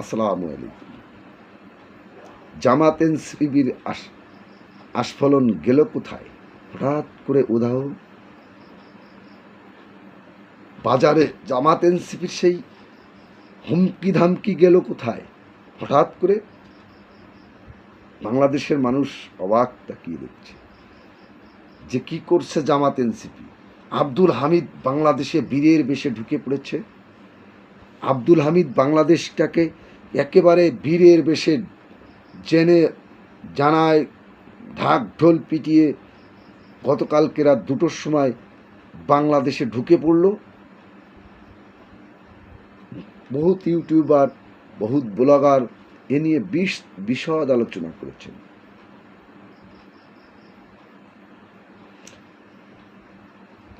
আসসালামু আলাইকুম। জামাত এনসিপির আস্ফলন গেল কোথায়? হঠাৎ করে উদাহ বাজারে জামাত এনসিপির সেই হুমকি ধামকি গেল কোথায়? হঠাৎ করে বাংলাদেশের মানুষ অবাক তাকিয়ে দেখছে যে কি করছে জামাত এনসিপি আব্দুল হামিদ বাংলাদেশে বীরের বেশে ঢুকে পড়েছে। আব্দুল হামিদ বাংলাদেশটাকে একেবারে বীরের বেশে জেনে জানায়, ঢাক ঢোল পিটিয়ে গতকালকে রাত দুটোর সময় বাংলাদেশে ঢুকে পড়ল। বহুত ইউটিউবার, বহুত ব্লগার এ নিয়ে বিশ বিশদ আলোচনা করেছেন।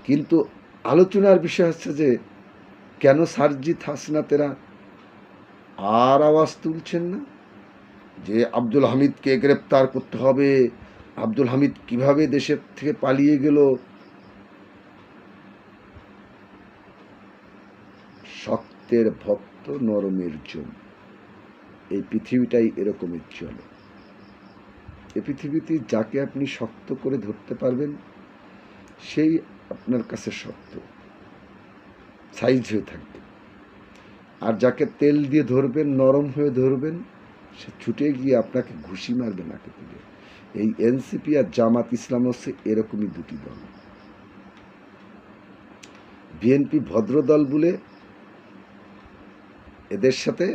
কিন্তু আলোচনার বিষয় হচ্ছে যে, কেন সারজিৎ হাসনাতেরা আর আওয়াজ তুলছেন না? যে আব্দুল হামিদকে গ্রেপ্তার করতে হবে, আব্দুল হামিদ কীভাবে দেশের থেকে পালিয়ে গেল? শক্তের ভক্ত নরমের জন এই পৃথিবীটাই এরকমের চলে। এ পৃথিবীতে যাকে আপনি শক্ত করে ধরতে পারবেন, সেই আপনার কাছে শক্ত। সাইজ হয়ে থাকবে। আর যাকে তেল দিয়ে ধরবেন, নরম হয়ে ধরবেন, সে ছুটে গিয়ে আপনাকে ঘুষি মারবে নাকে তুলে। এই এনসিপি আর জামাত ইসলাম হচ্ছে এরকমই দুটি দল। বিএনপি ভদ্র দল বলে এদের সাথে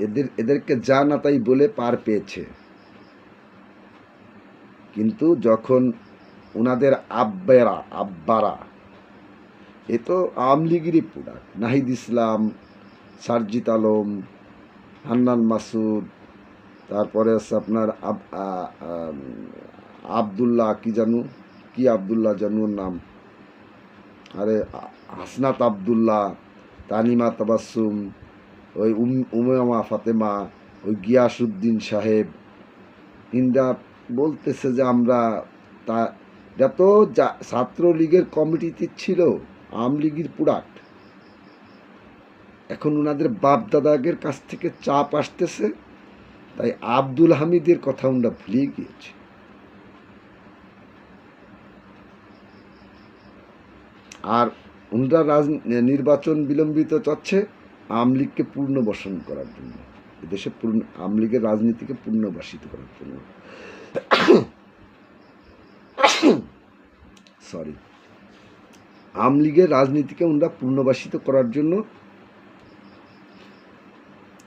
এদের, এদেরকে যা না তাই বলে পার পেয়েছে। কিন্তু যখন ওনাদের আব্বেরা, আব্বারা এ তো আওয়ামী লীগেরই প্রোডাক্ট নাহিদ ইসলাম, সারজিত আলম, হান্নান মাসুদ, তারপরে আছে আপনার আবদুল্লাহ কি জানু? কি আবদুল্লাহ জানু ওর নাম? আরে, হাসনাত আবদুল্লাহ, তানিমা তাবাসুম ওই উম, উমামা ফাতেমা, ওই গিয়াসুদ্দিন সাহেব। ইন্দা বলতেছে যে আমরা তা, এটা তো যা- ছাত্রলীগের কমিটিতে ছিল। আওয়ামী লীগের প্রোডাক্ট এখন ওনাদের বাপ দাদাগের কাছ থেকে চাপ আসতেছে, তাই আব্দুল হামিদের কথা আমরা ভুলে গিয়েছে। আর ওনারা রাজ, নির্বাচন বিলম্বিত চাচ্ছে আওয়ামী লীগকে পূর্ণবসন করার জন্য। এদেশে পূর্ণ, আওয়ামী লীগের রাজনীতিকে পূর্ণবাসিত করার জন্য। সরি আওয়ামী লীগের রাজনীতিকে উনরা পূর্ণবাসিত করার জন্য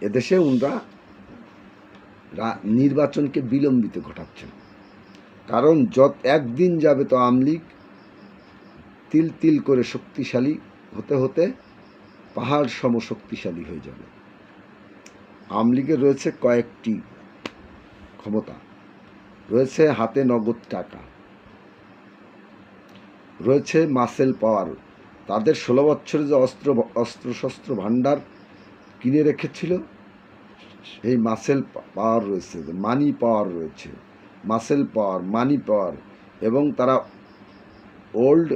এদেশে উনরা রা- নির্বাচনকে বিলম্বিত ঘটাচ্ছেন। কারণ যত একদিন যাবে তো আওয়ামী লীগ তিল তিল করে শক্তিশালী হতে হতে পাহাড় সম শক্তিশালী হয়ে যাবে। আওয়ামী লীগের রয়েছে কয়েকটি ক্ষমতা। রয়েছে হাতে নগদ টাকা। রয়েছে মাসেল পাওয়ার। তাদের ষোলো বছরে যে অস্ত্র, অস্ত্রশস্ত্র ভাণ্ডার কিনে রেখেছিল, সেই মাসেল পাওয়ার রয়েছে, মানি পাওয়ার রয়েছে, মাসেল পাওয়ার, মানি পাওয়ার এবং তারা ওল্ড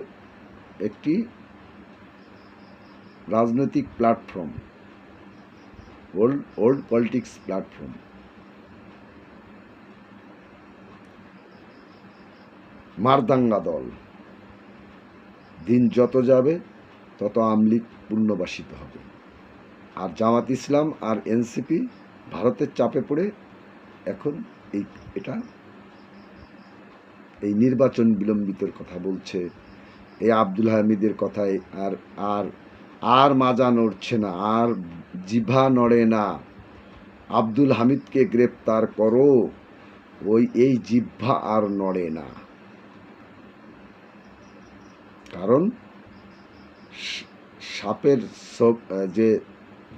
একটি রাজনৈতিক platform, old old politics platform. মারদাঙ্গা দল। দিন যত যাবে, তত আমলিগ পূর্ণবাসিত হবে। আর জামাত ইসলাম আর এনসিপি ভারতের চাপে পড়ে এখন এই, এটা এই নির্বাচন বিলম্বিতের কথা বলছে, এই আব্দুল হামিদের কথায় আর আর আর মাজা নড়ছে না, আর জিভা নড়ে না। আব্দুল হামিদকে গ্রেপ্তার করো, ওই, এই জিহ্বা আর নড়ে না। কারণ সাপের সব- যে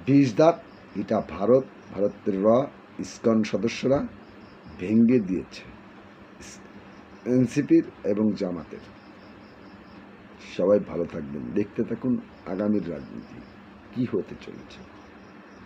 বিষ দাঁত এটা ভারত, ভারতের র ইস্কন সদস্যরা ভেঙ্গে দিয়েছে। এনসিপির এবং জামাতের। সবাই ভালো থাকবেন। দেখতে থাকুন আগামীর রাজনীতি। কি হতে চলেছে?